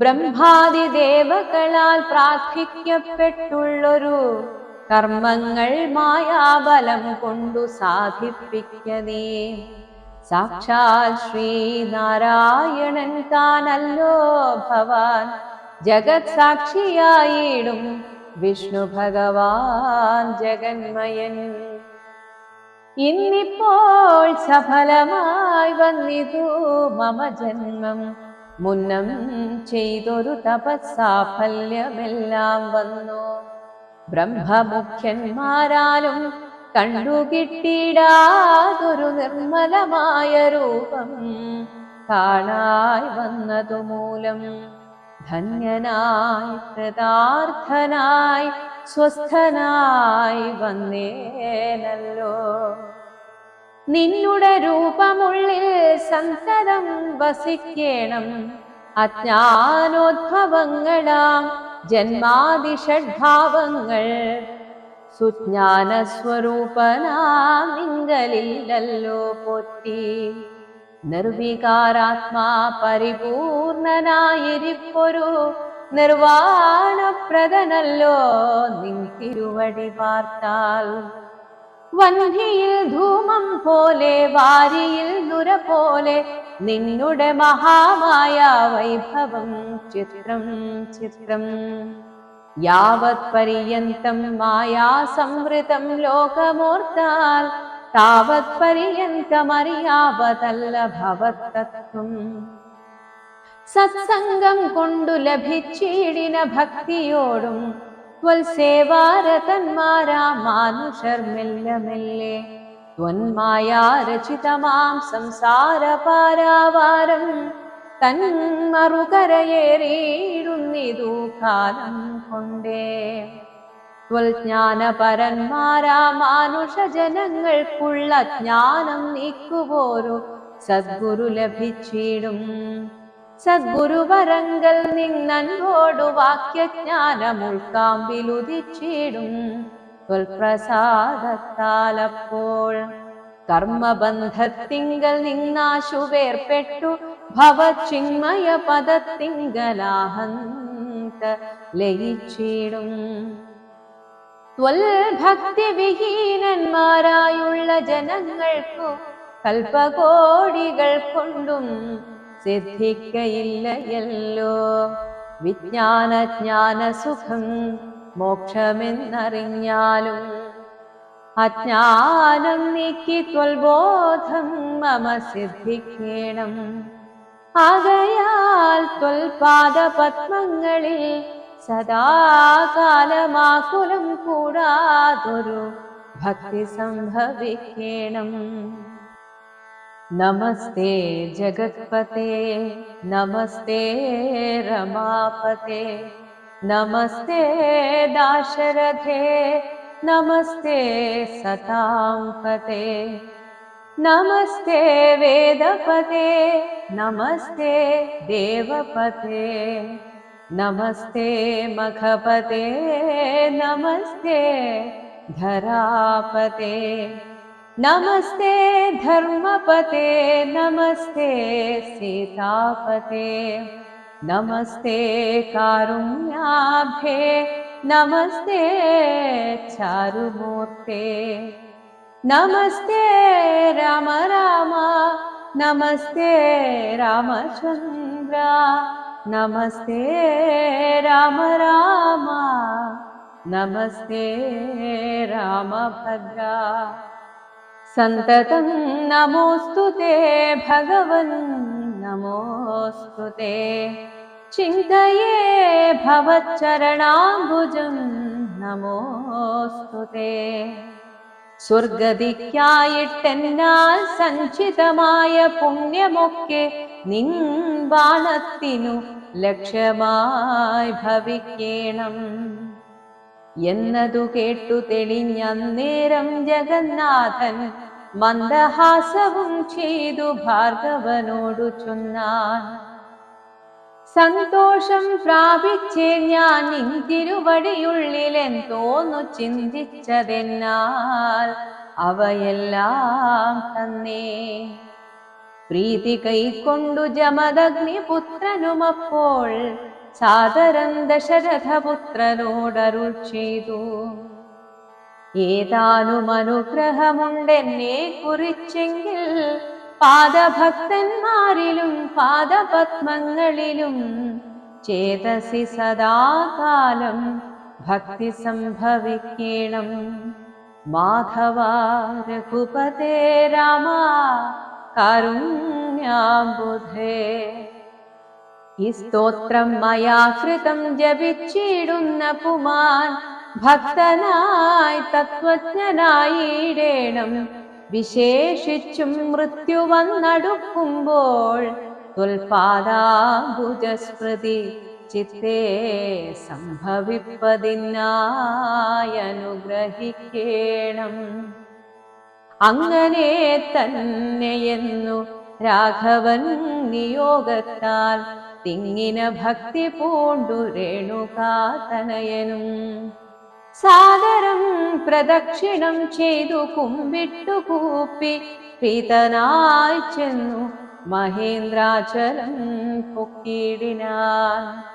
ബ്രഹ്മാദി ദേവകളാൽ പ്രാർത്ഥിക്കപ്പെട്ടുള്ളൊരു കർമ്മങ്ങൾ മായാബലം കൊണ്ടു സാധിപ്പിക്കതേ സാക്ഷാൽ ശ്രീനാരായണൻ താനല്ലോ ഭവാൻ. ജഗത് സാക്ഷിയായിടും വിഷ്ണു ഭഗവാൻ ജഗന്മയൻ. ഇന്നിപ്പോൾ സഫലമായി വന്നിതു മമ ജന്മം. മുന്നം ചെയ്തൊരു തപസ്സാഫല്യമെല്ലാം വന്നു. ബ്രഹ്മമുഖ്യന്മാരാലും കണ്ടുകിട്ടിടാതൊരു നിർമ്മലമായ രൂപം കാണായി വന്നതു മൂലം ധന്യനായി കൃതാർത്ഥനായി സ്വസ്ഥനായി വന്നേനല്ലോ. നിന്നുടെ രൂപമുള്ളിൽ സന്തതം വസിക്കേണം. അജ്ഞാനോദ്ഭവങ്ങളാം ജന്മാതിഷഡ്ഭാവങ്ങൾ. സുജ്ഞാന പൊത്തി നിർവികാരാത്മാ പരിപൂർണനായിരിപ്പൊരു നിർവാണപ്രദനല്ലോ നിൻ തിരുവടി പാർത്താൽ. വന്ധിയിൽ ധൂമം പോലെ വാരിയിൽ നുര പോലെ നിന്നുടെ മഹാമായ വൈഭവം ചിത്രം ചിത്രം. യാവത് പര്യന്തം മായാ സംവൃതം ലോകമോർത്താൽ താവത് പര്യന്തമറിയാവതല്ല ഭവത്തത്വം. സത്സംഗം കൊണ്ടു ലഭിച്ചിടിന ഭക്തിയോടും ത്വൽസേവാരതന്മാരാ മാനുഷർ മെല്ലെ മെല്ലെ ത്വന്മായാരചിതമാം സംസാര പാരാവാരം തന്മറുകരയേറിയിടുന്നിതു കാലം കൊണ്ടേ. ത്വൽജ്ഞാനപരന്മാരാ മാനുഷ ജനങ്ങൾക്കുള്ള ജ്ഞാനം നീക്കുപോരു സദ്ഗുരു ലഭിച്ചിടും. സദ്ഗുരുവരങ്കൽ നിന്നൻപോടു വാക്യജ്ഞാനമുൾക്കാമ്പിലുദിച്ചിടും ത്വൽപ്രസാദത്താലപ്പോൾ കർമ്മബന്ധത്തിങ്കൽ നിന്നാശുവേർപ്പെട്ടു ഭവചിന്മയ പദത്തിങ്കലാഹന്ത ലയിച്ചിടും. ത്വൽ ഭക്തി വിഹീനന്മാരായുള്ള ജനങ്ങൾക്കു കൽപ്പകോടികൾ കൊണ്ടും സിദ്ധിക്കയില്ലയല്ലോ. വിജ്ഞാന ജ്ഞാന സുഖം മോക്ഷമെന്നറിഞ്ഞാലും അജ്ഞാനം നീക്കി ത്വൽബോധം മമ സിദ്ധിക്കേണം. ആകയാൽ ത്വൽപാദപത്മങ്ങളിൽ സദാകാലമാകുലം കൂടാതൊരു ഭക്തി സംഭവിക്കേണം. नमस्ते जगत्पते नमस्ते रमापते नमस्ते दाशरथे नमस्ते सताम्पते नमस्ते वेदपते नमस्ते देवपते नमस्ते मखपते नमस्ते धरापते। नमस्ते धर्मपते नमस्ते सीतापते। नमस्ते कारुण्याभे नमस्ते चारुमूर्ते। नमस्ते राम राम नमस्ते रामचन्द्र नमस्ते राम राम नमस्ते रामभद्रा। സന്തതം നമോസ്തു തേ ഭഗവൻ നമോസ്തു തേ ചിന്തയേ ഭവച്ചരണാംബുജം നമോസ്തു തേ സ്വർഗതിക്കായിട്ടെന്നാൽ സഞ്ചിതമായ പുണ്യമൊക്കെ നിൻ ബാണത്തിനു ലക്ഷ്യമായി ഭവിക്കണം എന്നതു കേട്ടു തെളിഞ്ഞന്നേരം ജഗന്നാഥൻ മന്ദഹാസവും ചെയ്തു ഭാർഗവനോടു ചൊന്നാൻ. സന്തോഷം പ്രാപിച്ചേ ഞാൻ ഇന്തിരുവടിയുള്ളിലെന്തോന്നു തിരുവടിയുള്ളിലെന്തോന്നു ചിന്തിച്ചതെന്നാൽ അവയെല്ലാം തന്നേ. പ്രീതി കൈക്കൊണ്ടു ജമദഗ്നിപുത്രനുമപ്പോൾ സാദരം ദശരഥപുത്രനോടരുൾ ചെയ്തു. ഏതാനും അനുഗ്രഹമുണ്ടെന്നെ കുറിച്ചെങ്കിൽ പാദഭക്തന്മാരിലും പാദപത്മങ്ങളിലും ചേതസി സദാകാലം ഭക്തി സംഭവിക്കണം. മാധവ രഘുപതേ രാമ കാരുണ്യാംബുധേ. ഈ സ്തോത്രം മയാ കൃതം ജപിച്ചിടുന്ന പുമാൻ ഭക്തനായി തത്വജ്ഞനായിടേണം. വിശേഷിച്ചും മൃത്യു വന്നടുക്കുമ്പോൾ തുൽപാദാഭുജസ്മൃതി ചിത്തേ സംഭവിപ്പതിനായനുഗ്രഹിക്കേണം. അങ്ങനെ തന്നെയെന്നു രാഘവൻ നിയോഗത്താൽ തിങ്ങിന ഭക്തി പൂണ്ടു രേണുകാതനയനും. പ്രദക്ഷിണം ചെയ്തു കുമ്പിട്ടു കൂപ്പി. പ്രീതനായി ചെന്നു മഹേന്ദ്രാചലം പൊക്കിയിടിനാൻ.